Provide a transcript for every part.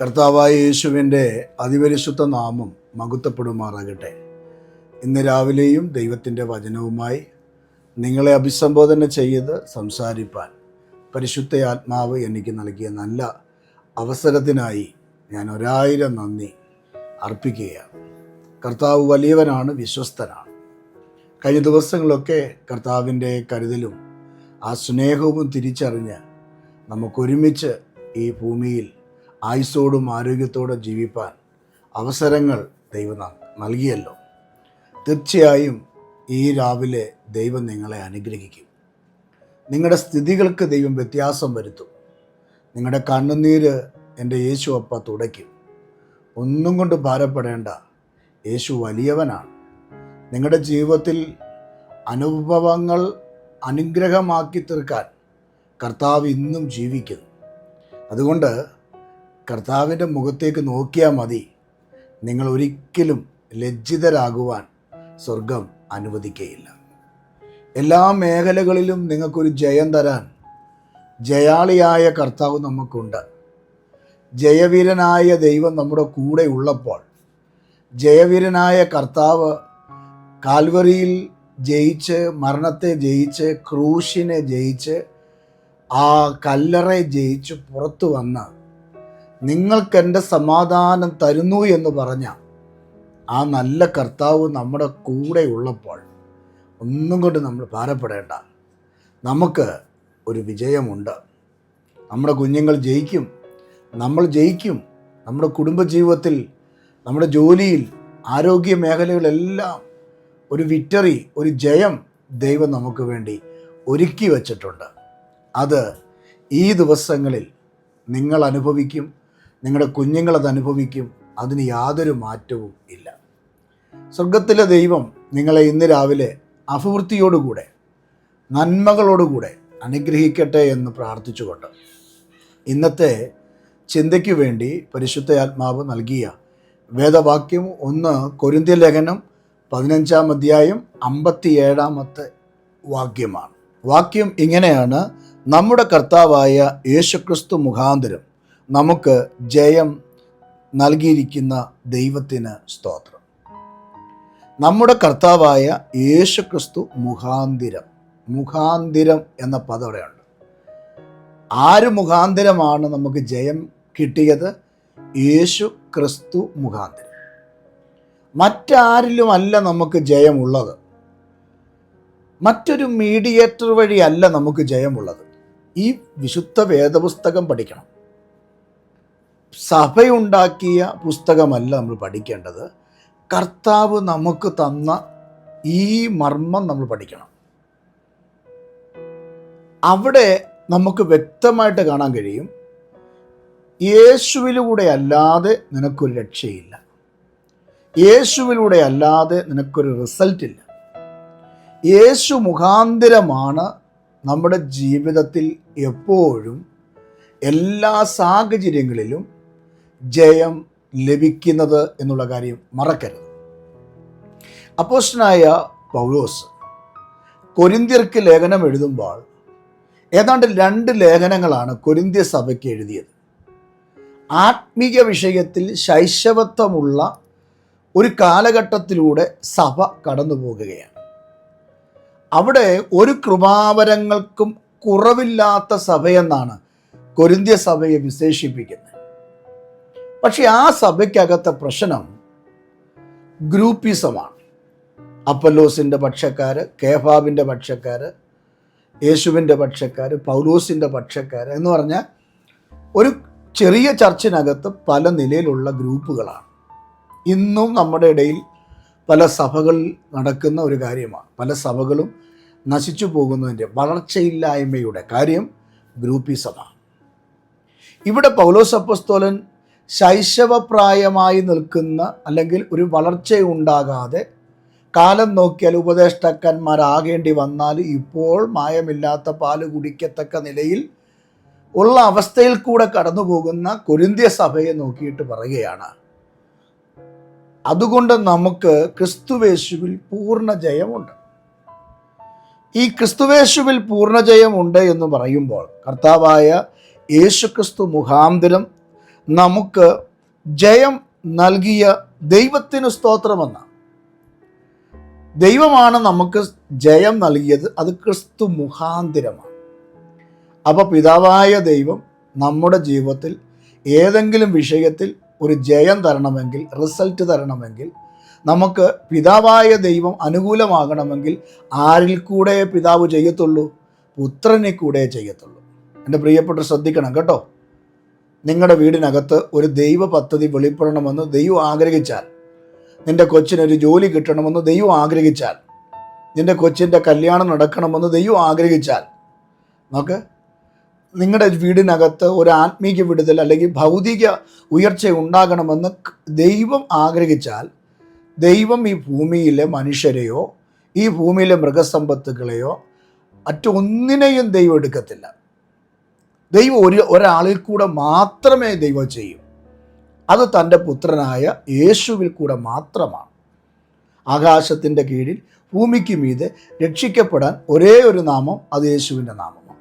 കർത്താവായ യേശുവിന്റെ അതിപരിശുദ്ധ നാമം മകുത്തപ്പെടുമാറാകട്ടെ. ഇന്ന് രാവിലെയും ദൈവത്തിന്റെ വചനവുമായി നിങ്ങളെ അഭിസംബോധന ചെയ്ത് സംസാരിപ്പാൻ പരിശുദ്ധ ആത്മാവ് എനിക്ക് നൽകിയ നല്ല അവസരത്തിനായി ഞാൻ ഒരായിരം നന്ദി അർപ്പിക്കുകയാണ്. കർത്താവ് വലിയവനാണ് വിശ്വസ്തനാണ്. കഴിഞ്ഞ ദിവസങ്ങളൊക്കെ കർത്താവിന്റെ കരുതലും ആ സ്നേഹവും തിരിച്ചറിഞ്ഞ് നമുക്കൊരുമിച്ച് ഈ ഭൂമിയിൽ ആയുസ്സോടും ആരോഗ്യത്തോടും ജീവിപ്പാൻ അവസരങ്ങൾ ദൈവം നൽകിയല്ലോ. തീർച്ചയായും ഈ രാവിലെ ദൈവം നിങ്ങളെ അനുഗ്രഹിക്കും. നിങ്ങളുടെ സ്ഥിതികൾക്ക് ദൈവം വ്യത്യാസം വരുത്തും. നിങ്ങളുടെ കണ്ണുനീര് എന്റെ യേശു അപ്പ തുടയ്ക്കും. ഒന്നും കൊണ്ട് ഭാരപ്പെടേണ്ട യേശു വലിയവനാണ്. നിങ്ങളുടെ ജീവിതത്തിൽ അനുഭവങ്ങൾ അനുഗ്രഹമാക്കി തീർക്കാൻ കർത്താവ് ഇന്നും ജീവിക്കുന്നു. അതുകൊണ്ട് കർത്താവിന്റെ മുഖത്തേക്ക് നോക്കിയാൽ മതി. നിങ്ങൾ ഒരിക്കലും ലജ്ജിതരാകുവാൻ സ്വർഗം അനുവദിക്കുകയില്ല എല്ലാ മേഖലകളിലും നിങ്ങൾക്കൊരു ജയം തരാൻ ജയാളിയായ കർത്താവ് നമുക്കുണ്ട്. ജയവീരനായ ദൈവം നമ്മുടെ കൂടെ ഉള്ളപ്പോൾ ജയവീരനായ കർത്താവ് കാൽവറിയിൽ ജയിച്ച് മരണത്തെ ജയിച്ച് ക്രൂശിനെ ജയിച്ച് ആ കല്ലറെ ജയിച്ച് പുറത്തു വന്ന് നിങ്ങൾക്കെന്റെ സമാധാനം തരുന്നു എന്ന് പറഞ്ഞ ആ നല്ല കർത്താവ് നമ്മുടെ കൂടെ ഉള്ളപ്പോൾ ഒന്നും കൊണ്ട് നമ്മൾ ഭാരപ്പെടേണ്ട. നമുക്ക് ഒരു വിജയമുണ്ട്. നമ്മുടെ കുഞ്ഞുങ്ങൾ ജയിക്കും. നമ്മൾ ജയിക്കും. നമ്മുടെ കുടുംബജീവിതത്തിൽ നമ്മുടെ ജോലിയിൽ ആരോഗ്യ മേഖലകളെല്ലാം ഒരു വിക്ടറി ഒരു ജയം ദൈവം നമുക്ക് വേണ്ടി ഒരുക്കി വച്ചിട്ടുണ്ട്. അത് ഈ ദിവസങ്ങളിൽ നിങ്ങൾ അനുഭവിക്കും. നിങ്ങളുടെ കുഞ്ഞുങ്ങളത് അനുഭവിക്കും. അതിന് യാതൊരു മാറ്റവും ഇല്ല. സ്വർഗത്തിലെ ദൈവം നിങ്ങളെ ഇന്ന് രാവിലെ അഭിവൃദ്ധിയോടുകൂടെ നന്മകളോടുകൂടെ അനുഗ്രഹിക്കട്ടെ എന്ന് പ്രാർത്ഥിച്ചുകൊണ്ട് ഇന്നത്തെ ചിന്തയ്ക്ക് വേണ്ടി പരിശുദ്ധ ആത്മാവ് നൽകിയ വേദവാക്യം ഒന്ന് കൊരിന്ത്യ ലേഖനം പതിനഞ്ചാം അധ്യായം അമ്പത്തിയേഴാമത്തെ വാക്യമാണ്. വാക്യം ഇങ്ങനെയാണ്. നമ്മുടെ കർത്താവായ യേശുക്രിസ്തു മുഖാന്തരം നമുക്ക് ജയം നൽകിയിരിക്കുന്ന ദൈവത്തിന് സ്തോത്രം. നമ്മുടെ കർത്താവായ യേശുക്രിസ്തു മുഖാന്തിരം മുഖാന്തിരം എന്ന പദം അവിടെയുണ്ട്. ആര് മുഖാന്തിരമാണ് നമുക്ക് ജയം കിട്ടിയത്? യേശു ക്രിസ്തു മുഖാന്തിരം. മറ്റാരിലുമല്ല നമുക്ക് ജയമുള്ളത്? മറ്റൊരു മീഡിയേറ്റർ വഴിയല്ല നമുക്ക് ജയമുള്ളത്. ഈ വിശുദ്ധ വേദപുസ്തകം പഠിക്കണം. സഭയുണ്ടാക്കിയ പുസ്തകമല്ല നമ്മൾ പഠിക്കേണ്ടത്. കർത്താവ് നമുക്ക് തന്ന ഈ മർമ്മം നമ്മൾ പഠിക്കണം. അവിടെ നമുക്ക് വ്യക്തമായിട്ട് കാണാൻ കഴിയും യേശുവിലൂടെ അല്ലാതെ നിനക്കൊരു രക്ഷയില്ല. യേശുവിലൂടെ അല്ലാതെ നിനക്കൊരു റിസൾട്ട് ഇല്ല. യേശു മുഖാന്തരമാണ് നമ്മുടെ ജീവിതത്തിൽ എപ്പോഴും എല്ലാ സാഹചര്യങ്ങളിലും ജയം ലഭിക്കുന്നത് എന്നുള്ള കാര്യം മറക്കരുത്. അപ്പോസ്റ്റനായ പൗലോസ് കൊരിന്ത്യർക്ക് ലേഖനം എഴുതുമ്പോൾ ഏതാണ്ട് രണ്ട് ലേഖനങ്ങളാണ് കൊരിന്ത്യ സഭയ്ക്ക് എഴുതിയത്. ആത്മീയ വിഷയത്തിൽ ശൈശവത്വമുള്ള ഒരു കാലഘട്ടത്തിലൂടെ സഭ കടന്നു പോകുകയാണ്. അവിടെ ഒരു കൃപാവരങ്ങൾക്കും കുറവില്ലാത്ത സഭയെന്നാണ് കൊരിന്ത്യ സഭയെ വിശേഷിപ്പിക്കുന്നത്. പക്ഷെ ആ സഭയ്ക്കകത്തെ പ്രശ്നം ഗ്രൂപ്പിസമാണ്. അപ്പല്ലോസിന്റെ പക്ഷക്കാർ കേഫാബിന്റെ പക്ഷക്കാർ യേശുവിന്റെ പക്ഷക്കാർ പൗലോസിന്റെ പക്ഷക്കാർ എന്ന് പറഞ്ഞാൽ ഒരു ചെറിയ ചർച്ചിനകത്ത് പല നിലയിലുള്ള ഗ്രൂപ്പുകളാണ്. ഇന്നും നമ്മുടെ ഇടയിൽ പല സഭകളിൽ നടക്കുന്ന ഒരു കാര്യമാണ്. പല സഭകളും നശിച്ചു പോകുന്നതിന്റെ വളർച്ചയില്ലായ്മയുടെ കാര്യം ഗ്രൂപ്പിസമാണ്. ഇവിടെ പൗലോസ് അപ്പസ്തോലൻ ശൈശവപ്രായമായി നിൽക്കുന്ന അല്ലെങ്കിൽ ഒരു വളർച്ചയുണ്ടാകാതെ കാലം നോക്കിയാൽ ഉപദേഷ്ടാക്കന്മാരാകേണ്ടി വന്നാൽ ഇപ്പോൾ മായമില്ലാത്ത പാൽ കുടിക്കത്തക്ക നിലയിൽ ഉള്ള അവസ്ഥയിൽ കൂടെ കടന്നു പോകുന്ന കൊരിന്തിയ സഭയെ നോക്കിയിട്ട് പറയുകയാണ്. അതുകൊണ്ട് നമുക്ക് ക്രിസ്തുവേശുവിൽ പൂർണ ജയമുണ്ട്. ഈ ക്രിസ്തുവേശുവിൽ പൂർണ ജയമുണ്ട് എന്ന് പറയുമ്പോൾ കർത്താവായ യേശുക്രിസ്തു മുഖാന്തരം നമുക്ക് ജയം നൽകിയ ദൈവത്തിന് സ്തോത്രമെന്ന ദൈവമാണ് നമുക്ക് ജയം നൽകിയത് അത് ക്രിസ്തു മുഖാന്തിരമാണ്. അപ്പോൾ പിതാവായ ദൈവം നമ്മുടെ ജീവിതത്തിൽ ഏതെങ്കിലും വിഷയത്തിൽ ഒരു ജയം തരണമെങ്കിൽ റിസൾട്ട് തരണമെങ്കിൽ നമുക്ക് പിതാവായ ദൈവം അനുകൂലമാകണമെങ്കിൽ ആരിൽ കൂടെ പിതാവ് ചെയ്യത്തുള്ളൂ? പുത്രനെ കൂടെ ചെയ്യത്തുള്ളൂ. എന്റെ പ്രിയപ്പെട്ട ശ്രദ്ധിക്കണം കേട്ടോ. നിങ്ങളുടെ വീടിനകത്ത് ഒരു ദൈവ പദ്ധതി വെളിപ്പെടണമെന്ന് ദൈവം ആഗ്രഹിച്ചാൽ നിന്റെ കൊച്ചിനൊരു ജോലി കിട്ടണമെന്ന് ദൈവം ആഗ്രഹിച്ചാൽ നിന്റെ കൊച്ചിന്റെ കല്യാണം നടക്കണമെന്ന് ദൈവം ആഗ്രഹിച്ചാൽ നോക്ക് നിങ്ങളുടെ വീടിനകത്ത് ഒരു ആത്മീയ വിടുതൽ അല്ലെങ്കിൽ ഭൗതിക ഉയർച്ച ഉണ്ടാകണമെന്ന് ദൈവം ആഗ്രഹിച്ചാൽ ദൈവം ഈ ഭൂമിയിലെ മനുഷ്യരെയോ ഈ ഭൂമിയിലെ മൃഗസമ്പത്തുകളെയോ മറ്റൊന്നിനെയും ദൈവം എടുക്കത്തില്ല. ദൈവം ഒരു ഒരാളിൽ കൂടെ മാത്രമേ ദൈവം ചെയ്യൂ. അത് തന്റെ പുത്രനായ യേശുവിൽ കൂടെ മാത്രമാണ്. ആകാശത്തിന്റെ കീഴിൽ ഭൂമിക്ക് മീതെ രക്ഷിക്കപ്പെടാൻ ഒരേ ഒരു നാമം അത് യേശുവിന്റെ നാമമാണ്.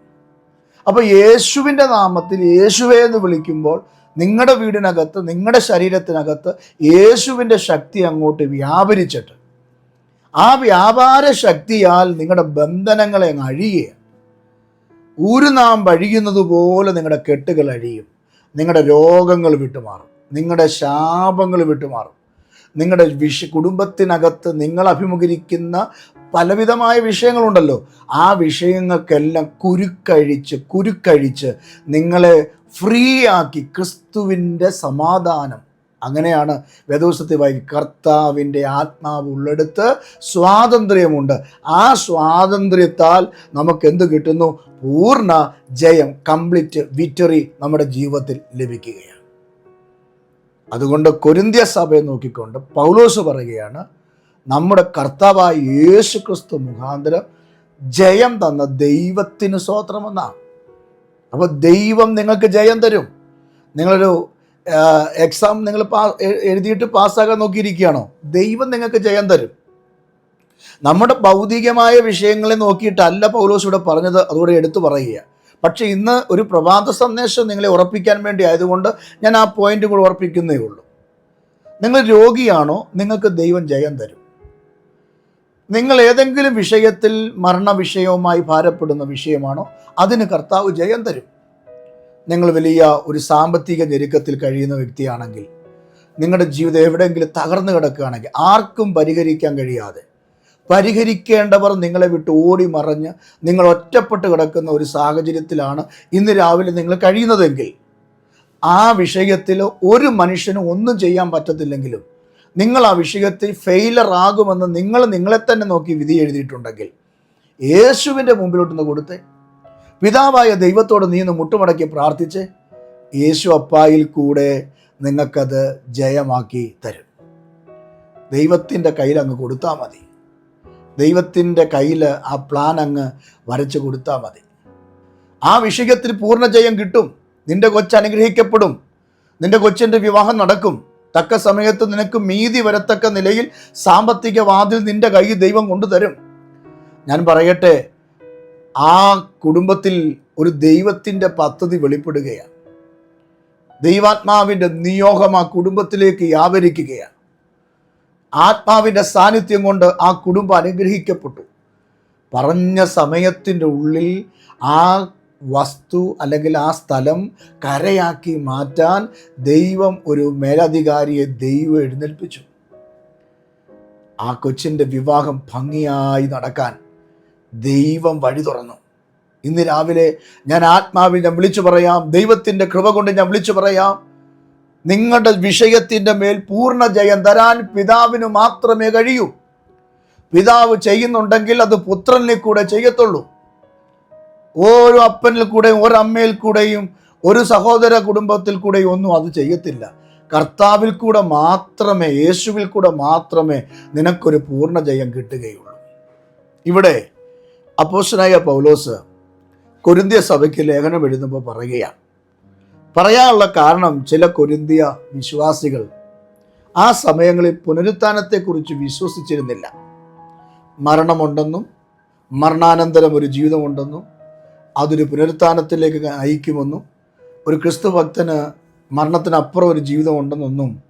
അപ്പോൾ യേശുവിന്റെ നാമത്തിൽ യേശുവേ എന്ന് വിളിക്കുമ്പോൾ നിങ്ങളുടെ വീടിനകത്ത് നിങ്ങളുടെ ശരീരത്തിനകത്ത് യേശുവിന്റെ ശക്തി അങ്ങോട്ട് വ്യാപരിച്ചിട്ട് ആ വ്യാപാര ശക്തിയാൽ നിങ്ങളുടെ ബന്ധനങ്ങളെ അഴിയുക ഒരു നാം വഴിയുന്നത് പോലെ നിങ്ങളുടെ കെട്ടുകൾ അഴിയും. നിങ്ങളുടെ രോഗങ്ങൾ വിട്ടുമാറും. നിങ്ങളുടെ ശാപങ്ങൾ വിട്ടുമാറും. നിങ്ങളുടെ വിഷ കുടുംബത്തിനകത്ത് നിങ്ങൾ അഭിമുഖീകരിക്കുന്ന പലവിധമായ വിഷയങ്ങളുണ്ടല്ലോ. ആ വിഷയങ്ങൾക്കെല്ലാം കുരുക്കഴിച്ച് കുരുക്കഴിച്ച് നിങ്ങളെ ഫ്രീ ആക്കി ക്രിസ്തുവിന്റെ സമാധാനം. അങ്ങനെയാണ് വേദോസത്തിൽ വായി കർത്താവിന്റെ ആത്മാവ് ഉള്ളെടുത്ത് സ്വാതന്ത്ര്യമുണ്ട്. ആ സ്വാതന്ത്ര്യത്താൽ നമുക്ക് എന്ത് കിട്ടുന്നു? പൂർണ ജയം കംപ്ലീറ്റ് വിക്ടറി നമ്മുടെ ജീവിതത്തിൽ ലഭിക്കുകയാണ്. അതുകൊണ്ട് കൊരിന്ത്യ സഭയെ നോക്കിക്കൊണ്ട് പൗലോസ് പറയുകയാണ് നമ്മുടെ കർത്താവായ യേശു ക്രിസ്തു മുഖാന്തരം ജയം തന്ന ദൈവത്തിന് സ്വോത്രമെന്നാണ് അപ്പോൾ ദൈവം നിങ്ങൾക്ക് ജയം തരും. നിങ്ങളൊരു എക്സാം നിങ്ങൾ പാ എഴുതിയിട്ട് പാസ്സാകാൻ നോക്കിയിരിക്കുകയാണോ? ദൈവം നിങ്ങൾക്ക് ജയം തരും. നമ്മുടെ ഭൗതികമായ വിഷയങ്ങളെ നോക്കിയിട്ടല്ല പൗലോസ് ഇവിടെ പറഞ്ഞത് അതുകൂടെ എടുത്തു പറയുക. പക്ഷേ ഇന്ന് ഒരു പ്രഭാത സന്ദേശം നിങ്ങളെ ഉറപ്പിക്കാൻ വേണ്ടി ആയതുകൊണ്ട് ഞാൻ ആ പോയിന്റ് കൂടെ ഉറപ്പിക്കുന്നേ ഉള്ളൂ. നിങ്ങൾ രോഗിയാണോ നിങ്ങൾക്ക് ദൈവം ജയം തരും. നിങ്ങൾ ഏതെങ്കിലും വിഷയത്തിൽ മരണ വിഷയവുമായി ഭാരപ്പെടുന്ന വിഷയമാണോ അതിന് കർത്താവ് ജയം തരും. നിങ്ങൾ വലിയ ഒരു സാമ്പത്തിക ഞെരുക്കത്തിൽ കഴിയുന്ന വ്യക്തിയാണെങ്കിൽ നിങ്ങളുടെ ജീവിതം എവിടെയെങ്കിലും തകർന്നു കിടക്കുകയാണെങ്കിൽ ആർക്കും പരിഹരിക്കാൻ കഴിയാതെ പരിഹരിക്കേണ്ടവർ നിങ്ങളെ വിട്ട് ഓടി മറഞ്ഞ് നിങ്ങൾ ഒറ്റപ്പെട്ട് കിടക്കുന്ന ഒരു സാഹചര്യത്തിലാണ് ഇന്ന് രാവിലെ നിങ്ങൾ കഴിയുന്നതെങ്കിൽ. ആ വിഷയത്തിൽ ഒരു മനുഷ്യനും ഒന്നും ചെയ്യാൻ പറ്റത്തില്ലെങ്കിലും നിങ്ങൾ ആ വിഷയത്തിൽ ഫെയിലർ ആകുമെന്ന് നിങ്ങൾ നിങ്ങളെ തന്നെ നോക്കി വിധി എഴുതിയിട്ടുണ്ടെങ്കിൽ യേശുവിന്റെ മുമ്പിലോട്ടൊന്ന് കൊടുത്തേ. പിതാവായ ദൈവത്തോട് നീ ഒന്ന് മുട്ടുമടക്കി പ്രാർത്ഥിച്ച്. യേശു അപ്പായിൽ കൂടെ നിങ്ങൾക്കത് ജയമാക്കി തരും. ദൈവത്തിന്റെ കയ്യിൽ അങ്ങ് കൊടുത്താൽ മതി. ദൈവത്തിന്റെ കയ്യിൽ ആ പ്ലാൻ അങ്ങ് വരച്ചു കൊടുത്താൽ മതി. ആ വിഷയത്തിൽ പൂർണ ജയം കിട്ടും. നിന്റെ കൊച്ച് അനുഗ്രഹിക്കപ്പെടും. നിന്റെ കൊച്ചിന്റെ വിവാഹം നടക്കും. തക്ക സമയത്ത് നിനക്ക് മീതി വരത്തക്ക നിലയിൽ സാമ്പത്തിക വാതിൽ നിന്റെ കയ്യിൽ ദൈവം കൊണ്ടുതരും. ഞാൻ പറയട്ടെ ആ കുടുംബത്തിൽ ഒരു ദൈവത്തിന്റെ പദ്ധതി വെളിപ്പെടുകയാണ്. ദൈവാത്മാവിന്റെ നിയോഗം ആ കുടുംബത്തിലേക്ക് വ്യാപരിക്കുകയാണ്. ആത്മാവിന്റെ സാന്നിധ്യം കൊണ്ട് ആ കുടുംബം അനുഗ്രഹിക്കപ്പെട്ടു. പറഞ്ഞ സമയത്തിന്റെ ഉള്ളിൽ ആ വസ്തു അല്ലെങ്കിൽ ആ സ്ഥലം കരയാക്കി മാറ്റാൻ ദൈവം ഒരു മേലധികാരിയെ ദൈവം എഴുന്നേൽപ്പിച്ചു. ആ കൊച്ചിന്റെ വിവാഹം ഭംഗിയായി നടക്കാൻ ദൈവം വഴി തുറന്നു. ഇന്ന് രാവിലെ ഞാൻ ആത്മാവിൽ ഞാൻ വിളിച്ചു പറയാം ദൈവത്തിന്റെ കൃപ കൊണ്ട് ഞാൻ വിളിച്ചു പറയാം. നിങ്ങളുടെ വിഷയത്തിന്റെ മേൽ പൂർണ ജയം തരാൻ പിതാവിന് മാത്രമേ കഴിയൂ. പിതാവ് ചെയ്യുന്നുണ്ടെങ്കിൽ അത് പുത്രനിൽ കൂടെ ചെയ്യത്തുള്ളൂ. ഓരോ അപ്പനിൽ കൂടെയും ഒരമ്മയിൽ കൂടെയും ഒരു സഹോദര കുടുംബത്തിൽ കൂടെയും ഒന്നും അത് ചെയ്യത്തില്ല. കർത്താവിൽ കൂടെ മാത്രമേ യേശുവിൽ കൂടെ മാത്രമേ നിനക്കൊരു പൂർണ ജയം കിട്ടുകയുള്ളൂ. ഇവിടെ അപ്പോസ്റ്റനായ പൗലോസ് കൊരിന്ത്യ സഭയ്ക്ക് ലേഖനം എഴുതുമ്പോൾ പറയുകയാണ്. പറയാനുള്ള കാരണം ചില കൊരിന്തിയ വിശ്വാസികൾ ആ സമയങ്ങളിൽ പുനരുത്ഥാനത്തെക്കുറിച്ച് വിശ്വസിച്ചിരുന്നില്ല. മരണമുണ്ടെന്നും മരണാനന്തരം ഒരു ജീവിതമുണ്ടെന്നും അതൊരു പുനരുത്ഥാനത്തിലേക്ക് നയിക്കുമെന്നും ഒരു ക്രിസ്തു ഭക്തന് മരണത്തിനപ്പുറം ഒരു ജീവിതമുണ്ടെന്നൊന്നും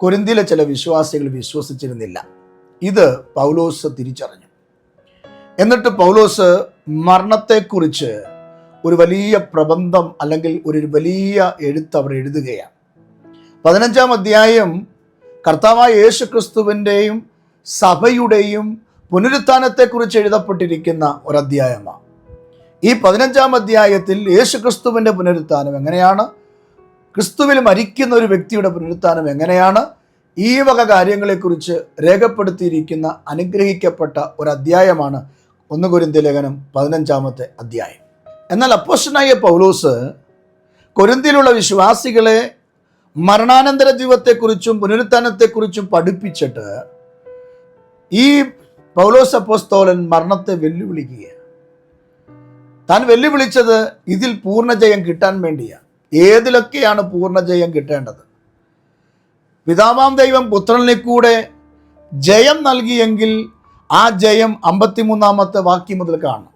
കൊരിന്തിയിലെ ചില വിശ്വാസികൾ വിശ്വസിച്ചിരുന്നില്ല. ഇത് പൗലോസ് തിരിച്ചറിഞ്ഞു. എന്നിട്ട് പൗലോസ് മരണത്തെക്കുറിച്ച് ഒരു വലിയ പ്രബന്ധം അല്ലെങ്കിൽ ഒരു വലിയ എഴുത്ത് അവർ എഴുതുകയാണ്. പതിനഞ്ചാം അധ്യായം കർത്താവായ യേശു ക്രിസ്തുവിന്റെയും സഭയുടെയും പുനരുത്ഥാനത്തെക്കുറിച്ച് എഴുതപ്പെട്ടിരിക്കുന്ന ഒരധ്യായമാണ്. ഈ പതിനഞ്ചാം അധ്യായത്തിൽ യേശു ക്രിസ്തുവിന്റെ പുനരുത്ഥാനം എങ്ങനെയാണ്? ക്രിസ്തുവിൽ മരിക്കുന്ന ഒരു വ്യക്തിയുടെ പുനരുത്ഥാനം എങ്ങനെയാണ്? ഈ വക കാര്യങ്ങളെക്കുറിച്ച് രേഖപ്പെടുത്തിയിരിക്കുന്ന അനുഗ്രഹിക്കപ്പെട്ട ഒരു അധ്യായമാണ് ഒന്ന് ലേഖനം പതിനഞ്ചാമത്തെ അധ്യായം. എന്നാൽ അപ്പോസ്റ്റനായ പൗലോസ് കൊരന്തിയിലുള്ള വിശ്വാസികളെ മരണാനന്തര ജീവിതത്തെക്കുറിച്ചും പുനരുത്ഥാനത്തെക്കുറിച്ചും പഠിപ്പിച്ചിട്ട് ഈ പൗലോസ് അപ്പോസ്തോലൻ മരണത്തെ വെല്ലുവിളിക്കുകയാണ്. താൻ വെല്ലുവിളിച്ചത് ഇതിൽ പൂർണജയം കിട്ടാൻ വേണ്ടിയാണ്. ഏതിലൊക്കെയാണ് പൂർണജയം കിട്ടേണ്ടത്? പിതാവാം ദൈവം പുത്രനെ കൂടെ ജയം നൽകിയെങ്കിൽ ആ ജയം അമ്പത്തിമൂന്നാമത്തെ വാക്യം മുതൽ കാണണം.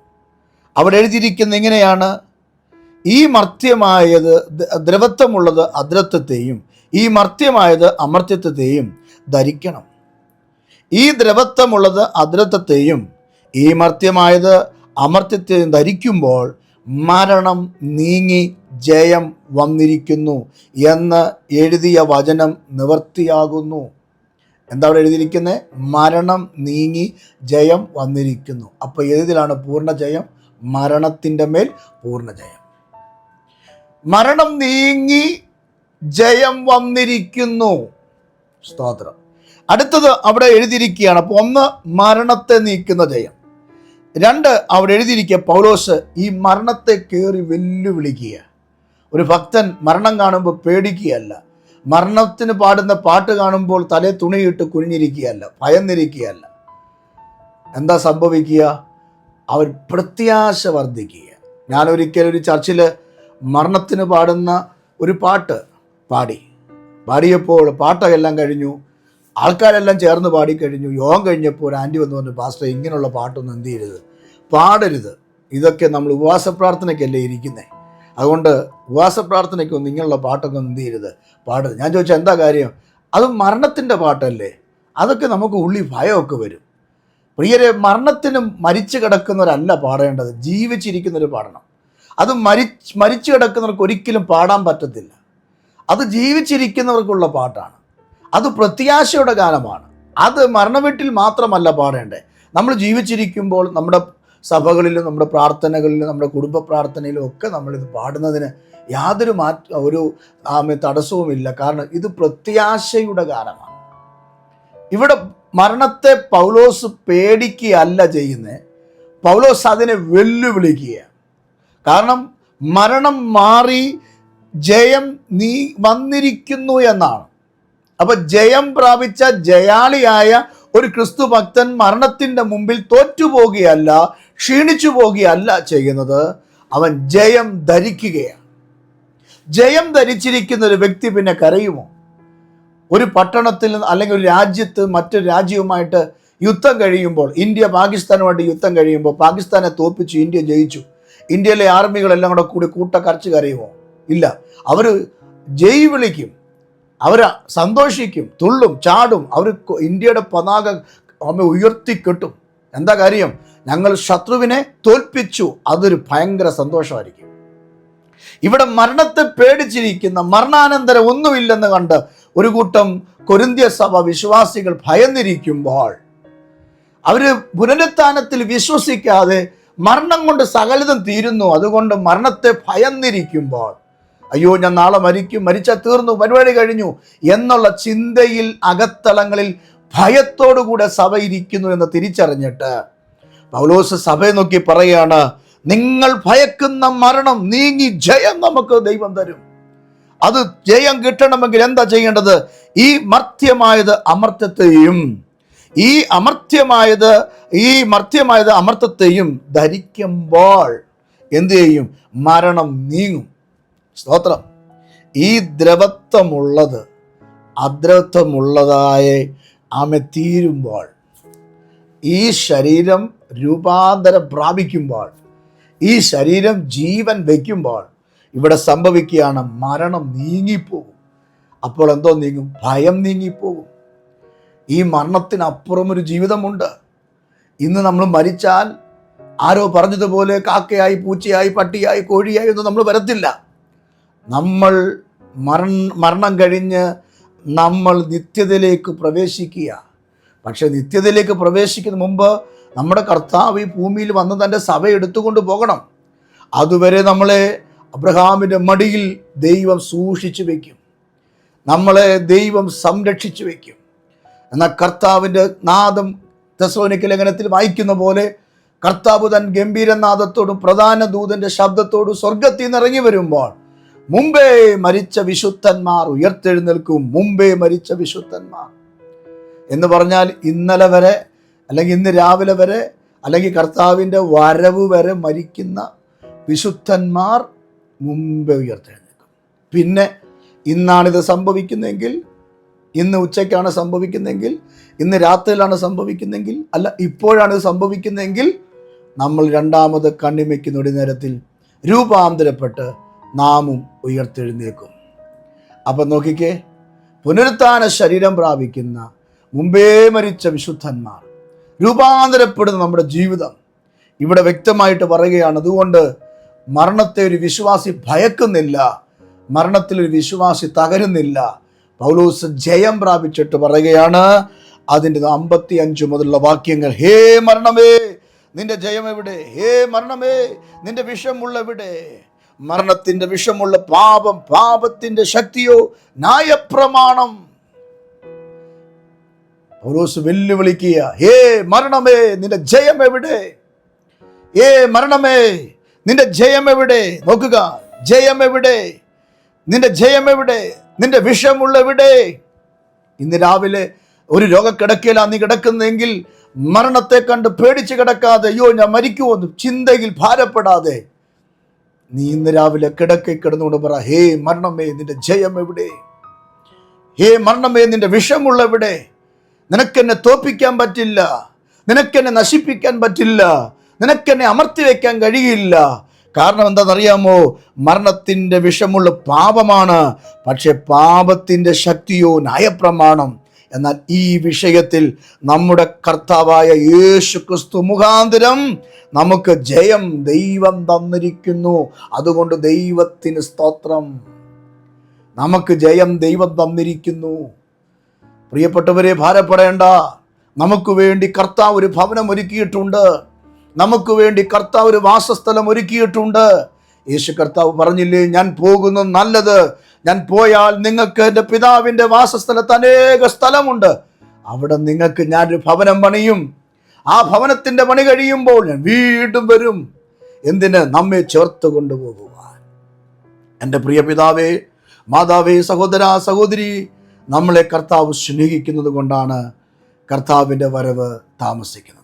അവിടെ എഴുതിയിരിക്കുന്ന എങ്ങനെയാണ്? ഈ മർത്യമായത് ദ്രവത്വമുള്ളത് അദ്രത്വത്തെയും ഈ മർത്യമായത് അമർത്യത്വത്തെയും ധരിക്കണം. ഈ ദ്രവത്വമുള്ളത് അദ്രത്വത്തെയും ഈ മർത്യമായത് അമർത്യത്തെയും ധരിക്കുമ്പോൾ മരണം നീങ്ങി ജയം വന്നിരിക്കുന്നു എന്ന് എഴുതിയ വചനം നിവർത്തിയാകുന്നു. എന്താ അവിടെ എഴുതിയിരിക്കുന്നത് മരണം നീങ്ങി ജയം വന്നിരിക്കുന്നു. അപ്പോൾ ഏതിലാണ് പൂർണ ജയം? മരണത്തിന്റെ മേൽ പൂർണ ജയം. മരണം നീങ്ങി ജയം വന്നിരിക്കുന്നു. സ്തോത്രം. അടുത്തത് അവിടെ എഴുതിയിരിക്കുകയാണ്. അപ്പോൾ ഒന്ന് മരണത്തെ നീക്കുന്ന ജയം. രണ്ട് അവിടെ എഴുതിയിരിക്കുക പൗലോസ് ഈ മരണത്തെ കയറി വെല്ലുവിളിക്കുക ഒരു ഭക്തൻ മരണം കാണുമ്പോൾ പേടിക്കുകയല്ല. മരണത്തിന് പാടുന്ന പാട്ട് കാണുമ്പോൾ തലേ തുണിയിട്ട് കുനിഞ്ഞിരിക്കുകയല്ല ഭയന്നിരിക്കുകയല്ല. എന്താ സംഭവിക്കുക? അവർ പ്രത്യാശ വർദ്ധിക്കുക ഞാനൊരിക്കൽ ഒരു ചർച്ചിൽ മരണത്തിന് പാടുന്ന ഒരു പാട്ട് പാടി. പാടിയപ്പോൾ പാട്ടെല്ലാം കഴിഞ്ഞു. ആൾക്കാരെല്ലാം ചേർന്ന് പാടിക്കഴിഞ്ഞു യോഗം കഴിഞ്ഞപ്പോൾ ഒരു ആന്റി വന്ന് പറഞ്ഞു പാസ്റ്റർ ഇങ്ങനെയുള്ള പാട്ടൊന്നും എന്ത് ചെയ്യരുത്. പാടരുത്. ഇതൊക്കെ നമ്മൾ ഉപവാസ പ്രാർത്ഥനയ്ക്കല്ലേ ഇരിക്കുന്നത് അതുകൊണ്ട് ഉപവാസ പ്രാർത്ഥനയ്ക്കൊന്നും ഇങ്ങനെയുള്ള പാട്ടൊക്കെ എന്ത് ചെയ്യരുത്. പാടരുത്. ഞാൻ ചോദിച്ചാൽ എന്താ കാര്യം? അത് മരണത്തിന്റെ പാട്ടല്ലേ? അതൊക്കെ നമുക്ക് ഉള്ളി ഭയമൊക്കെ വരും. പ്രിയരെ മരണത്തിനും മരിച്ചു കിടക്കുന്നവരല്ല പാടേണ്ടത്. ജീവിച്ചിരിക്കുന്നവർ പാടണം. അത് മരി മരിച്ചു കിടക്കുന്നവർക്ക് ഒരിക്കലും പാടാൻ പറ്റത്തില്ല. അത് ജീവിച്ചിരിക്കുന്നവർക്കുള്ള പാട്ടാണ്. അത് പ്രത്യാശയുടെ ഗാനമാണ് അത് മരണവീട്ടിൽ മാത്രമല്ല പാടേണ്ടത്. നമ്മൾ ജീവിച്ചിരിക്കുമ്പോൾ നമ്മുടെ സഭകളിലും നമ്മുടെ പ്രാർത്ഥനകളിലും നമ്മുടെ കുടുംബ പ്രാർത്ഥനയിലും ഒക്കെ നമ്മളിത് പാടുന്നതിന് യാതൊരു മാറ്റ ഒരു തടസ്സവുമില്ല. കാരണം ഇത് പ്രത്യാശയുടെ ഗാനമാണ് ഇവിടെ മരണത്തെ പൗലോസ് പേടിക്കുകയല്ല ചെയ്യുന്നത് പൗലോസ് അതിനെ വെല്ലുവിളിക്കുക കാരണം മരണം മാറി ജയം നീ വന്നിരിക്കുന്നു എന്നാണ്. അപ്പോൾ ജയം പ്രാപിച്ച ജയാളിയായ ഒരു ക്രിസ്തു ഭക്തൻ മരണത്തിന്റെ മുമ്പിൽ തോറ്റുപോകുകയല്ല ക്ഷീണിച്ചു പോകുകയല്ല ചെയ്യുന്നത്. അവൻ ജയം ധരിക്കുകയാണ്. ജയം ധരിച്ചിരിക്കുന്ന ഒരു വ്യക്തി പിന്നെ കരയുമോ? ഒരു പട്ടണത്തിൽ അല്ലെങ്കിൽ ഒരു രാജ്യത്ത് മറ്റൊരു രാജ്യവുമായിട്ട് യുദ്ധം കഴിയുമ്പോൾ ഇന്ത്യ പാകിസ്ഥാനുമായിട്ട് യുദ്ധം കഴിയുമ്പോൾ പാകിസ്ഥാനെ തോൽപ്പിച്ചു ഇന്ത്യ ജയിച്ചു. ഇന്ത്യയിലെ ആർമികളെല്ലാം കൂടെ കൂടി കൂട്ട കൂട്ടക്കരച്ച് കരയുമോ? ഇല്ല. അവർ ജയ് വിളിക്കും. അവർ സന്തോഷിക്കും തുള്ളും ചാടും. അവർ ഇന്ത്യയുടെ പതാക ഉയർത്തി കെട്ടും എന്താ കാര്യം? ഞങ്ങൾ ശത്രുവിനെ തോൽപ്പിച്ചു. അതൊരു ഭയങ്കര സന്തോഷമായിരിക്കും. ഇവിടെ മരണത്തെ പേടിച്ചിരിക്കുന്ന മരണാനന്തരം ഒന്നുമില്ലെന്ന് കണ്ട് ഒരു കൂട്ടം കൊരിന്ത്യ സഭ വിശ്വാസികൾ ഭയന്നിരിക്കുമ്പോൾ അവർ പുനരുത്ഥാനത്തിൽ വിശ്വസിക്കാതെ മരണം കൊണ്ട് സകലതും തീരുന്നു. അതുകൊണ്ട് മരണത്തെ ഭയന്നിരിക്കുമ്പോൾ അയ്യോ ഞാൻ നാളെ മരിക്കും മരിച്ചാൽ തീർന്നു പരിപാടി കഴിഞ്ഞു എന്നുള്ള ചിന്തയിൽ അകത്തളങ്ങളിൽ ഭയത്തോടുകൂടെ സഭ ഇരിക്കുന്നു എന്ന് തിരിച്ചറിഞ്ഞിട്ട് പൗലോസ് സഭയെ നോക്കി പറയാണ് നിങ്ങൾ ഭയക്കുന്ന മരണം നീങ്ങി ജയം നമുക്ക് ദൈവം തരും. അത് ജയം കിട്ടണമെങ്കിൽ എന്താ ചെയ്യേണ്ടത്? ഈ മർത്യമായത് അമർത്യത്തെയും ഈ അമർത്യമായത് ഈ മർത്യമായത് അമർത്തത്തെയും ധരിക്കുമ്പോൾ എന്തു ചെയ്യും? മരണം നീങ്ങും. സ്തോത്രം. ഈ ദ്രവത്വമുള്ളത് അദ്രവത്വമുള്ളതായ ആമെ തീരുമ്പോൾ ഈ ശരീരം രൂപാന്തരം പ്രാപിക്കുമ്പോൾ ഈ ശരീരം ജീവൻ വയ്ക്കുമ്പോൾ ഇവിടെ സംഭവിക്കുകയാണ് മരണം നീങ്ങിപ്പോകും. അപ്പോൾ എന്തോ നീങ്ങും? ഭയം നീങ്ങിപ്പോകും. ഈ മരണത്തിനപ്പുറം ഒരു ജീവിതമുണ്ട്. ഇന്ന് നമ്മൾ മരിച്ചാൽ ആരോ പറഞ്ഞതുപോലെ കാക്കയായി പൂച്ചയായി പട്ടിയായി കോഴിയായി ഒന്നും നമ്മൾ വരത്തില്ല. നമ്മൾ മരണ മരണം കഴിഞ്ഞ് നമ്മൾ നിത്യതയിലേക്ക് പ്രവേശിക്കുക. പക്ഷെ നിത്യതയിലേക്ക് പ്രവേശിക്കുന്ന മുമ്പ് നമ്മുടെ കർത്താവ് ഈ ഭൂമിയിൽ വന്ന് തന്റെ സഭ എടുത്തുകൊണ്ട് പോകണം. അതുവരെ നമ്മളെ അബ്രഹാമിന്റെ മടിയിൽ ദൈവം സൂക്ഷിച്ചു വയ്ക്കും നമ്മളെ ദൈവം സംരക്ഷിച്ചു വയ്ക്കും എന്നാൽ കർത്താവിന്റെ നാദം തെസോനിക്കൽ ലേഖനത്തിൽ വായിക്കുന്ന പോലെ കർത്താവ് തൻ ഗംഭീരനാഥത്തോടും പ്രധാന ദൂതന്റെ ശബ്ദത്തോടും സ്വർഗത്തിൽ നിന്ന് ഇറങ്ങി വരുമ്പോൾ മുമ്പേ മരിച്ച വിശുദ്ധന്മാർ ഉയർത്തെഴുന്നേൽക്കും. മുമ്പേ മരിച്ച വിശുദ്ധന്മാർ എന്ന് പറഞ്ഞാൽ ഇന്നലെ വരെ അല്ലെങ്കിൽ ഇന്ന് രാവിലെ വരെ അല്ലെങ്കിൽ കർത്താവിന്റെ വരവ് വരെ മരിക്കുന്ന വിശുദ്ധന്മാർ മുമ്പേ ഉയർത്തെഴുന്നേക്കും പിന്നെ ഇന്നാണിത് സംഭവിക്കുന്നതെങ്കിൽ ഇന്ന് ഉച്ചയ്ക്കാണ് സംഭവിക്കുന്നതെങ്കിൽ ഇന്ന് രാത്രിയിലാണ് സംഭവിക്കുന്നതെങ്കിൽ അല്ല ഇപ്പോഴാണ് ഇത് സംഭവിക്കുന്നതെങ്കിൽ നമ്മൾ രണ്ടാമത് കണ്ണിമയ്ക്കുന്ന നേരത്തിൽ രൂപാന്തരപ്പെട്ട് നാമും ഉയർത്തെഴുന്നേക്കും അപ്പം നോക്കിക്കേ പുനരുത്ഥാന ശരീരം പ്രാപിക്കുന്ന മുമ്പേ മരിച്ച വിശുദ്ധന്മാർ രൂപാന്തരപ്പെടുന്ന നമ്മുടെ ജീവിതം ഇവിടെ വ്യക്തമായിട്ട് പറയുകയാണ്. അതുകൊണ്ട് മരണത്തെ ഒരു വിശ്വാസി ഭയക്കുന്നില്ല. മരണത്തിൽ ഒരു വിശ്വാസി തകരുന്നില്ല. പൗലോസ് ജയം പ്രാപിച്ചിട്ട് പറയുകയാണ് അതിന്റെ അമ്പത്തി അഞ്ച് മുതലുള്ള വാക്യങ്ങൾ ഹേ മരണമേ നിന്റെ ജയം എവിടെ? ഹേ മരണമേ നിന്റെ വിഷമുള്ള എവിടെ? മരണത്തിന്റെ വിഷമുള്ള പാപം പാപത്തിന്റെ ശക്തിയോ ന്യായപ്രമാണം. പൗലോസ് വെല്ലുവിളിക്കുക ഹേ മരണമേ നിന്റെ ജയം എവിടെ? ഏ മരണമേ നിന്റെ ജയം എവിടെ? നോക്കുക. ജയം എവിടെ? നിന്റെ ജയം എവിടെ? നിന്റെ വിഷമുള്ള എവിടെ? ഇന്ന് രാവിലെ ഒരു രോഗക്കിടക്കയിലാണ് നീ കിടക്കുന്നതെങ്കിൽ മരണത്തെ കണ്ട് പേടിച്ച് കിടക്കാതെ അയ്യോ ഞാൻ മരിക്കുമെന്ന് ചിന്തയിൽ ഭാരപ്പെടാതെ നീ ഇന്ന് രാവിലെ കിടക്കെ കിടന്നുകൊണ്ട് പറ ഹേ മരണമേ നിന്റെ ജയം എവിടെ? ഹേ മരണമേ നിന്റെ വിഷമുള്ള എവിടെ? നിനക്കെന്നെ തോപ്പിക്കാൻ പറ്റില്ല. നിനക്കെന്നെ നശിപ്പിക്കാൻ പറ്റില്ല. നിനക്കെന്നെ അമർത്തി വയ്ക്കാൻ കഴിയില്ല. കാരണം എന്താണെന്നറിയാമോ? മരണത്തിന്റെ വിഷമുള്ള പാപമാണ്. പക്ഷെ പാപത്തിന്റെ ശക്തിയോ ന്യായപ്രമാണം. എന്നാൽ ഈ വിഷയത്തിൽ നമ്മുടെ കർത്താവായ യേശു ക്രിസ്തു മുഖാന്തരം നമുക്ക് ജയം ദൈവം തന്നിരിക്കുന്നു. അതുകൊണ്ട് ദൈവത്തിന് സ്തോത്രം. നമുക്ക് ജയം ദൈവം തന്നിരിക്കുന്നു. പ്രിയപ്പെട്ടവരെ ഭാരപ്പെടേണ്ട. നമുക്ക് വേണ്ടി കർത്താവ് ഒരു ഭവനം ഒരുക്കിയിട്ടുണ്ട്. നമുക്ക് വേണ്ടി കർത്താവ് ഒരു വാസസ്ഥലം ഒരുക്കിയിട്ടുണ്ട്. യേശു കർത്താവ് പറഞ്ഞില്ലേ ഞാൻ പോകുന്നു നല്ലത്. ഞാൻ പോയാൽ നിങ്ങൾക്ക് എന്റെ പിതാവിന്റെ വാസസ്ഥലത്ത് അനേക സ്ഥലമുണ്ട്. അവിടെ നിങ്ങൾക്ക് ഞാനൊരു ഭവനം പണിയും. ആ ഭവനത്തിന്റെ പണി കഴിയുമ്പോൾ ഞാൻ വീണ്ടും വരും. എന്തിന്? നമ്മെ ചേർത്ത് കൊണ്ടുപോകുവാൻ. എന്റെ പ്രിയ പിതാവേ മാതാവേ സഹോദര സഹോദരി നമ്മളെ കർത്താവ് സ്നേഹിക്കുന്നത് കൊണ്ടാണ് കർത്താവിന്റെ വരവ് താമസിക്കുന്നത്.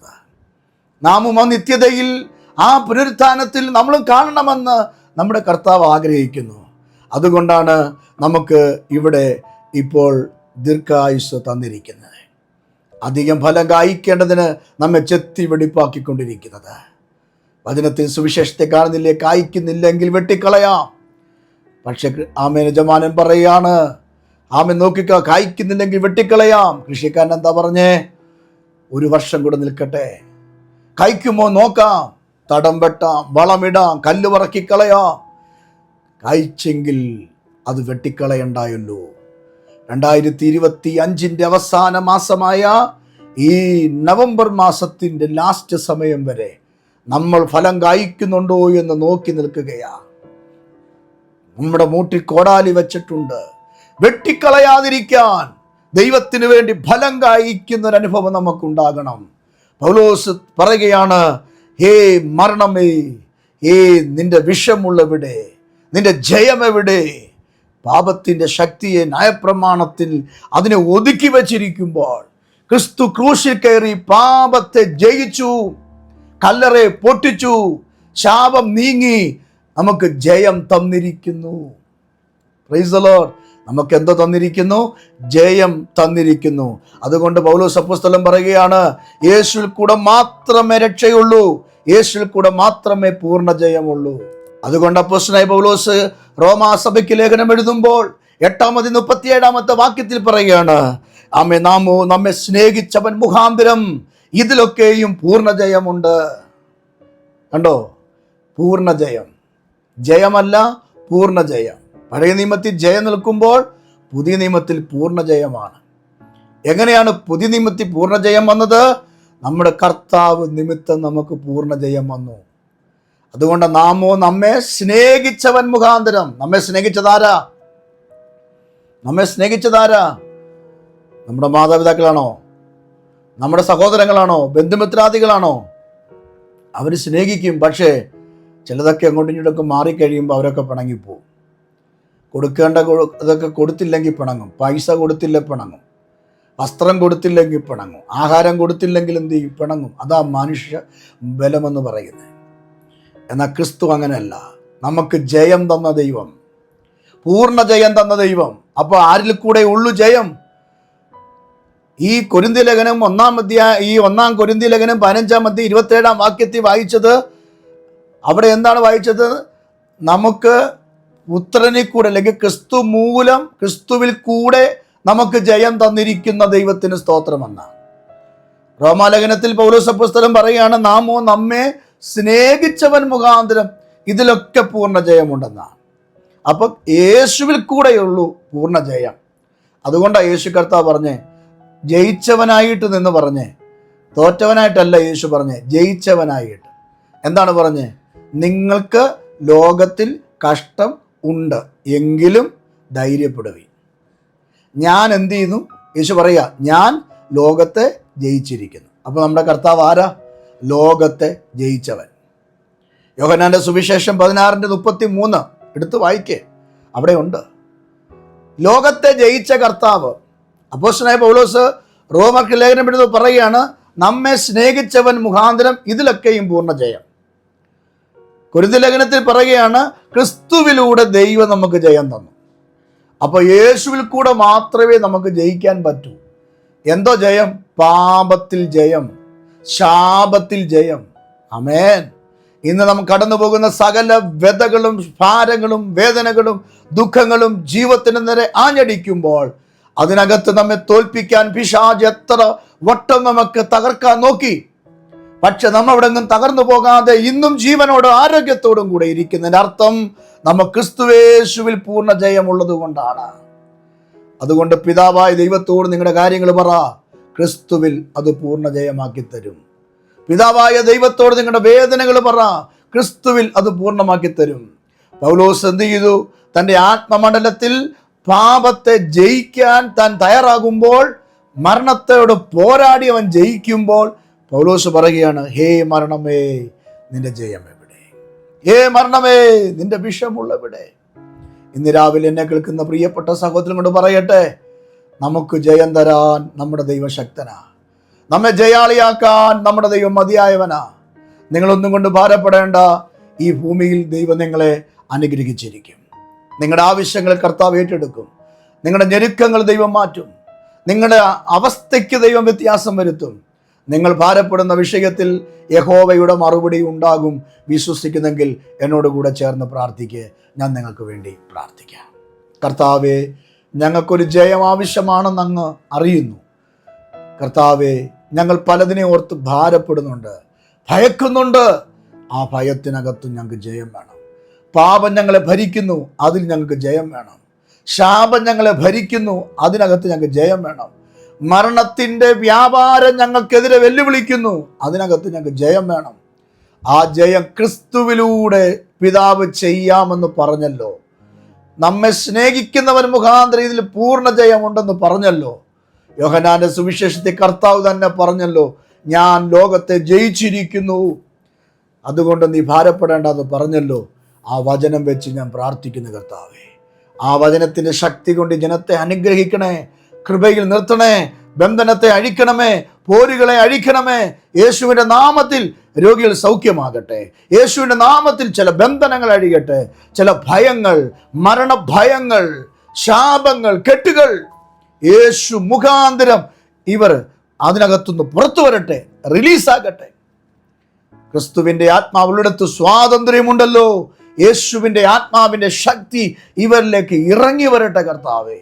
നാമും ആ നിത്യതയിൽ ആ പുനരുത്ഥാനത്തിൽ നമ്മളും കാണണമെന്ന് നമ്മുടെ കർത്താവ് ആഗ്രഹിക്കുന്നു. അതുകൊണ്ടാണ് നമുക്ക് ഇവിടെ ഇപ്പോൾ ദീർഘായുസ് തന്നിരിക്കുന്നത്. അധികം ഫലം കായ്ക്കേണ്ടതിന് നമ്മെ ചെത്തി വെടിപ്പാക്കിക്കൊണ്ടിരിക്കുന്നത്. വചനത്തിൽ സുവിശേഷത്തെ കാണുന്നില്ലേ? കായ്ക്കുന്നില്ലെങ്കിൽ വെട്ടിക്കളയാം. പക്ഷെ ആമേന യജമാനൻ പറയാണ് ആമൻ നോക്കിക്ക കായ്ക്കുന്നില്ലെങ്കിൽ വെട്ടിക്കളയാം. കൃഷിക്കാരൻ എന്താ പറഞ്ഞേ? ഒരു വർഷം കൂടെ നിൽക്കട്ടെ. കായ്ക്കുമോ നോക്കാം. തടം വെട്ടാം വളമിടാം കല്ല് പറക്കിക്കളയാം. കഴിച്ചെങ്കിൽ അത് വെട്ടിക്കളയണ്ടായല്ലോ. രണ്ടായിരത്തി ഇരുപത്തി അഞ്ചിന്റെ അവസാന മാസമായ ഈ നവംബർ മാസത്തിന്റെ ലാസ്റ്റ് സമയം വരെ നമ്മൾ ഫലം കായ്ക്കുന്നുണ്ടോ എന്ന് നോക്കി നിൽക്കുകയാ. നമ്മുടെ മൂട്ടിൽ കോടാലി വെച്ചിട്ടുണ്ട്. വെട്ടിക്കളയാതിരിക്കാൻ ദൈവത്തിന് വേണ്ടി ഫലം കായ്ക്കുന്നൊരനുഭവം നമുക്കുണ്ടാകണം. പൗലോസ് പറയുകയാണ് ഹേ മരണമേ ഏ നിന്റെ വിഷമുള്ളവിടെ നിന്റെ ജയം എവിടെ പാപത്തിന്റെ ശക്തിയെ നയപ്രമാണത്തിൽ അതിനെ ഒതുക്കി വച്ചിരിക്കുമ്പോൾ ക്രിസ്തു ക്രൂശിൽ കയറി പാപത്തെ ജയിച്ചു കല്ലറെ പൊട്ടിച്ചു ശാപം നീങ്ങി നമുക്ക് ജയം തന്നിരിക്കുന്നു. നമുക്ക് എന്തോ തന്നിരിക്കുന്നു? ജയം തന്നിരിക്കുന്നു. അതുകൊണ്ട് പൗലോസ് അപ്പോസ്തലൻ പറയുകയാണ് യേശുവിൽ കൂടെ മാത്രമേ രക്ഷയുള്ളൂ. യേശുവിൽ കൂടെ മാത്രമേ പൂർണ ജയമുള്ളൂ അതുകൊണ്ട് അപ്പോസ്റ്റലായ പൗലോസ് റോമാസഭയ്ക്ക് ലേഖനം എഴുതുമ്പോൾ എട്ടാമതി മുപ്പത്തിയേഴാമത്തെ വാക്യത്തിൽ പറയുകയാണ് അമ്മ നാമോ നമ്മെ സ്നേഹിച്ചവൻ മുഖാന്തരം ഇതിലൊക്കെയും പൂർണജയമുണ്ട്. കണ്ടോ? പൂർണജയം. ജയമല്ല പൂർണജയം. പഴയ നിയമത്തിൽ ജയം നിൽക്കുമ്പോൾ പുതിയ നിയമത്തിൽ പൂർണ ജയമാണ്. എങ്ങനെയാണ് പുതിയ നിയമത്തിൽ പൂർണ ജയം വന്നത്? നമ്മുടെ കർത്താവ് നിമിത്തം നമുക്ക് പൂർണ ജയം വന്നു. അതുകൊണ്ട് നാമോ നമ്മെ സ്നേഹിച്ചവൻ മുഖാന്തരം. നമ്മെ സ്നേഹിച്ചതാരാ നമ്മെ സ്നേഹിച്ചതാരാ നമ്മുടെ മാതാപിതാക്കളാണോ? നമ്മുടെ സഹോദരങ്ങളാണോ? ബന്ധുമിത്രാദികളാണോ? അവർ സ്നേഹിക്കും. പക്ഷേ ചിലതൊക്കെ അങ്ങോട്ടും ഇങ്ങോട്ടൊക്കെ മാറിക്കഴിയുമ്പോൾ അവരൊക്കെ പിണങ്ങിപ്പോവും. കൊടുക്കേണ്ട ഇതൊക്കെ കൊടുത്തില്ലെങ്കിൽ പിണങ്ങും. പൈസ കൊടുത്തില്ല പിണങ്ങും. വസ്ത്രം കൊടുത്തില്ലെങ്കിൽ പിണങ്ങും. ആഹാരം കൊടുത്തില്ലെങ്കിൽ എന്ത് ചെയ്യും? പിണങ്ങും. അതാ മനുഷ്യ ബലമെന്ന് പറയുന്നത്. എന്നാൽ ക്രിസ്തു അങ്ങനെയല്ല. നമുക്ക് ജയം തന്ന ദൈവം. പൂർണ ജയം തന്ന ദൈവം. അപ്പോൾ ആരിൽ കൂടെ ഉള്ളു ജയം? ഈ കൊരിന്തി ലേഖനം ഒന്നാം അധ്യായ ഈ ഒന്നാം കൊരിന്തി ലേഖനം പതിനഞ്ചാം അധ്യായം ഇരുപത്തേഴാം വാക്യത്തിൽ വായിച്ചത് അവിടെ എന്താണ് വായിച്ചത്? നമുക്ക് പുത്രനിൽ കൂടെ അല്ലെങ്കിൽ ക്രിസ്തു മൂലം ക്രിസ്തുവിൽ കൂടെ നമുക്ക് ജയം തന്നിരിക്കുന്ന ദൈവത്തിന് സ്തോത്രമെന്നാണ് റോമാലേഖനത്തിൽ പൗലോസ പുസ്തകം പറയുകയാണ് നാമോ നമ്മെ സ്നേഹിച്ചവൻ മുഖാന്തരം ഇതിലൊക്കെ പൂർണ ജയമുണ്ടെന്നാണ്. അപ്പം യേശുവിൽ കൂടെയുള്ളൂ പൂർണ ജയം. അതുകൊണ്ടാണ് യേശു കർത്താവ് പറഞ്ഞേ ജയിച്ചവനായിട്ട് നിന്ന് പറഞ്ഞേ തോറ്റവനായിട്ടല്ല യേശു പറഞ്ഞേ ജയിച്ചവനായിട്ട്. എന്താണ് പറഞ്ഞേ? നിങ്ങൾക്ക് ലോകത്തിൽ കഷ്ടം ഉണ്ട്. എങ്കിലും ധൈര്യപ്പെടുവി ഞാൻ എന്ത് ചെയ്യുന്നു? യേശു പറയുക ഞാൻ ലോകത്തെ ജയിച്ചിരിക്കുന്നു. അപ്പോൾ നമ്മുടെ കർത്താവ് ആരാ? ലോകത്തെ ജയിച്ചവൻ. യോഹനാന്റെ സുവിശേഷം പതിനാറിന്റെ മുപ്പത്തി മൂന്ന് എടുത്ത് വായിക്കേ. അവിടെയുണ്ട് ലോകത്തെ ജയിച്ച കർത്താവ്. അപ്പോസ്റ്റനായ പൗലോസ് റോമർക്ക് ലേഖനം എടുത്ത് പറയുകയാണ് നമ്മെ സ്നേഹിച്ചവൻ മുഖാന്തരം ഇതിലൊക്കെയും പൂർണ ജയം. കുരുതി ലേഖനത്തിൽ പറയുകയാണ് ക്രിസ്തുവിലൂടെ ദൈവം നമുക്ക് ജയം തന്നു. അപ്പോൾ യേശുവിൽ കൂടെ മാത്രമേ നമുക്ക് ജയിക്കാൻ പറ്റൂ. എന്തോ ജയം? പാപത്തിൽ ജയം. ശാപത്തിൽ ജയം. അമേൻ ഇന്ന് നാം കടന്നു പോകുന്ന സകല വ്യതകളും ഭാരങ്ങളും വേദനകളും ദുഃഖങ്ങളും ജീവിതത്തിന് നേരെ ആഞ്ഞടിക്കുമ്പോൾ അതിനകത്ത് നമ്മെ തോൽപ്പിക്കാൻ പിശാജ് എത്ര വട്ടം നമുക്ക് തകർക്കാൻ നോക്കി. പക്ഷെ നമ്മൾ അവിടെ നിന്നും തകർന്നു പോകാതെ ഇന്നും ജീവനോടും ആരോഗ്യത്തോടും കൂടെ ഇരിക്കുന്നതിന്റെ അർത്ഥം നമ്മ ക്രിസ്തുവേശുവിൽ പൂർണ ജയമുള്ളത് കൊണ്ടാണ്. അതുകൊണ്ട് പിതാവായ ദൈവത്തോട് നിങ്ങളുടെ കാര്യങ്ങൾ പറ. ക്രിസ്തുവിൽ അത് പൂർണ ജയമാക്കി തരും. പിതാവായ ദൈവത്തോട് നിങ്ങളുടെ വേദനകൾ പറ. ക്രിസ്തുവിൽ അത് പൂർണമാക്കി തരും. പൗലോസ് എന്ത് ചെയ്തു? തന്റെ ആത്മമണ്ഡലത്തിൽ പാപത്തെ ജയിക്കാൻ താൻ തയ്യാറാകുമ്പോൾ മരണത്തോട് പോരാടി അവൻ ജയിക്കുമ്പോൾ പൗലോസ് പറയുകയാണ് ഹേ മരണമേ നിന്റെ ജയം എവിടെ? ഹേ മരണമേ നിന്റെ വിഷമുള്ളവിടെ ഇന്ന് രാവിലെ എന്നെ കേൾക്കുന്ന പ്രിയപ്പെട്ട സഹോദരൻ കൊണ്ട് പറയട്ടെ നമുക്ക് ജയം തരാൻ നമ്മുടെ ദൈവശക്തനാ. നമ്മെ ജയാളിയാക്കാൻ നമ്മുടെ ദൈവം മതിയായവനാ. നിങ്ങളൊന്നും കൊണ്ട് ഭാരപ്പെടേണ്ട ഈ ഭൂമിയിൽ ദൈവം നിങ്ങളെ അനുഗ്രഹിച്ചിരിക്കും. നിങ്ങളുടെ ആവശ്യങ്ങൾ കർത്താവ് ഏറ്റെടുക്കും. നിങ്ങളുടെ ഞെരുക്കങ്ങൾ ദൈവം മാറ്റും. നിങ്ങളുടെ അവസ്ഥയ്ക്ക് ദൈവം വ്യത്യാസം വരുത്തും. നിങ്ങൾ ഭാരപ്പെടുന്ന വിഷയത്തിൽ യഹോവയുടെ മറുപടി ഉണ്ടാകും വിശ്വസിക്കുന്നെങ്കിൽ എന്നോട് കൂടെ ചേർന്ന് പ്രാർത്ഥിക്കുക ഞാൻ നിങ്ങൾക്ക് വേണ്ടി പ്രാർത്ഥിക്കാം. കർത്താവെ ഞങ്ങൾക്കൊരു ജയം ആവശ്യമാണെന്ന് അങ്ങ് അറിയുന്നു. കർത്താവെ ഞങ്ങൾ പലതിനെ ഓർത്ത് ഭാരപ്പെടുന്നുണ്ട് ഭയക്കുന്നുണ്ട്. ആ ഭയത്തിനകത്തും ഞങ്ങൾക്ക് ജയം വേണം. പാപം ഞങ്ങളെ ഭരിക്കുന്നു അതിൽ ഞങ്ങൾക്ക് ജയം വേണം. ശാപം ഞങ്ങളെ ഭരിക്കുന്നു അതിനകത്ത് ഞങ്ങൾക്ക് ജയം വേണം. മരണത്തിന്റെ വ്യാപാരം ഞങ്ങൾക്കെതിരെ വെല്ലുവിളിക്കുന്നു. അതിനകത്ത് ഞങ്ങൾക്ക് ജയം വേണം. ആ ജയം ക്രിസ്തുവിലൂടെ പിതാവ് ചെയ്യാമെന്ന് പറഞ്ഞല്ലോ. നമ്മെ സ്നേഹിക്കുന്നവൻ മുഖാന്തരം ഇതിൽ പൂർണ ജയമുണ്ടെന്ന് പറഞ്ഞല്ലോ. യോഹനാന്റെ സുവിശേഷത്തെ കർത്താവ് തന്നെ പറഞ്ഞല്ലോ ഞാൻ ലോകത്തെ ജയിച്ചിരിക്കുന്നു. അതുകൊണ്ട് നീ ഭാരപ്പെടേണ്ടെന്ന് പറഞ്ഞല്ലോ. ആ വചനം വെച്ച് ഞാൻ പ്രാർത്ഥിക്കുന്നു കർത്താവേ. ആ വചനത്തിന്റെ ശക്തി കൊണ്ട് ജനത്തെ അനുഗ്രഹിക്കണേ. കൃപയിൽ നിർത്തണേ ബന്ധനത്തെ അഴിക്കണമേ. പോരുകളെ അഴിക്കണമേ. യേശുവിന്റെ നാമത്തിൽ രോഗികൾ സൗഖ്യമാകട്ടെ. യേശുവിന്റെ നാമത്തിൽ ചില ബന്ധനങ്ങൾ അഴിയട്ടെ. ചില ഭയങ്ങൾ മരണഭയങ്ങൾ ശാപങ്ങൾ കെട്ടുകൾ. യേശു മുഖാന്തരം ഇവർ അതിനകത്തുനിന്ന് പുറത്തു വരട്ടെ. റിലീസാകട്ടെ. ക്രിസ്തുവിന്റെ ആത്മാവിലടുത്ത് സ്വാതന്ത്ര്യമുണ്ടല്ലോ. യേശുവിന്റെ ആത്മാവിന്റെ ശക്തി ഇവരിലേക്ക് ഇറങ്ങി വരട്ടെ കർത്താവേ.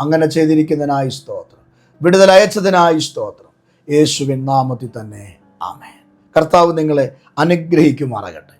അങ്ങനെ ചെയ്തിരിക്കുന്നതിനായി സ്തോത്രം. വിടുതൽ അയച്ചതിനായി സ്തോത്രം. യേശുവിൻ നാമത്തിൽ തന്നെ ആമേ കർത്താവ് നിങ്ങളെ അനുഗ്രഹിക്കുമാറാകട്ടെ.